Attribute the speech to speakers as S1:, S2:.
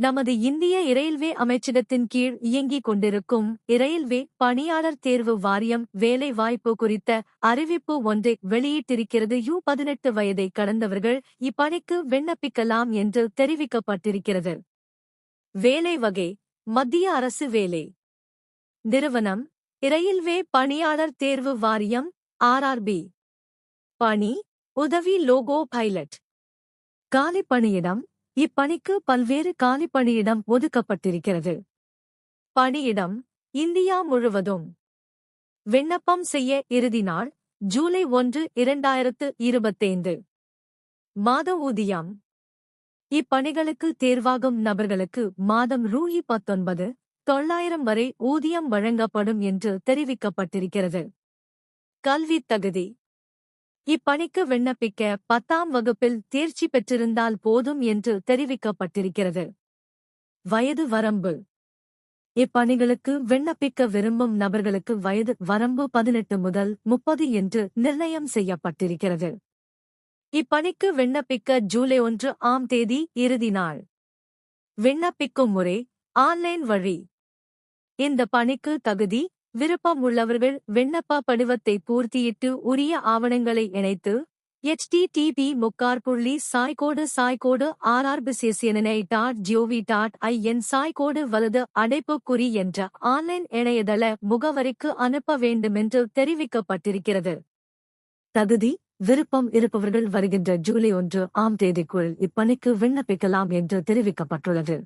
S1: நமது இந்திய இரயில்வே அமைச்சகத்தின் கீழ் இயங்கிக் கொண்டிருக்கும் இரயில்வே பணியாளர் தேர்வு வாரியம் வேலைவாய்ப்பு குறித்த அறிவிப்பு ஒன்றை வெளியிட்டிருக்கிறது. யூ பதினெட்டு வயதை கடந்தவர்கள் இப்பணிக்கு விண்ணப்பிக்கலாம் என்று தெரிவிக்கப்பட்டிருக்கிறது. வேலை வகை. மத்திய அரசு வேலை. நிறுவனம். இரயில்வே பணியாளர் தேர்வு வாரியம் ஆர்ஆர்பி பணி. உதவி லோகோ பைலட். காலி பணியிடம் இப்பணிக்கு பல்வேறு காலி பணியிடம் ஒதுக்கப்பட்டிருக்கிறது. பணியிடம் இந்தியா முழுவதும். விண்ணப்பம் செய்ய இறுதி நாள் ஜூலை ஒன்று இரண்டாயிரத்து இருபத்தைந்து. மாத ஊதியம். இப்பணிகளுக்கு தேர்வாகும் நபர்களுக்கு மாதம் ரூஹி பத்தொன்பது தொள்ளாயிரம் வரை ஊதியம் வழங்கப்படும் என்று தெரிவிக்கப்பட்டிருக்கிறது. கல்வி தகுதி. இப்பணிக்கு விண்ணப்பிக்க பத்தாம் வகுப்பில் தேர்ச்சி பெற்றிருந்தால் போதும் என்று தெரிவிக்கப்பட்டிருக்கிறது. வயது வரம்பு. இப்பணிகளுக்கு விண்ணப்பிக்க விரும்பும் நபர்களுக்கு வயது வரம்பு பதினெட்டு முதல் முப்பது என்று நிர்ணயம் செய்யப்பட்டிருக்கிறது. இப்பணிக்கு விண்ணப்பிக்க ஜூலை ஒன்று ஆம் தேதி இறுதி நாள். விண்ணப்பிக்கும் முறை ஆன்லைன் வழி. இந்த பணிக்கு தகுதி விருப்பம் உள்ளவர்கள் விண்ணப்ப படிவத்தை பூர்த்தியிட்டு உரிய ஆவணங்களை இணைத்து எச்டிடிபி முக்கார் புள்ளி சாய்கோடு சாய்கோடு RRPCSNI dot gov dot IN சாய்கோடு வலது அடைப்புக்குறி என்ற ஆன்லைன் இணையதள முகவரிக்கு அனுப்ப வேண்டுமென்று தெரிவிக்கப்பட்டிருக்கிறது. தகுதி விருப்பம் இருப்பவர்கள் வருகின்ற ஜூலை ஒன்று ஆம் தேதிக்குள் இப்பணிக்கு விண்ணப்பிக்கலாம் என்று தெரிவிக்கப்பட்டுள்ளது.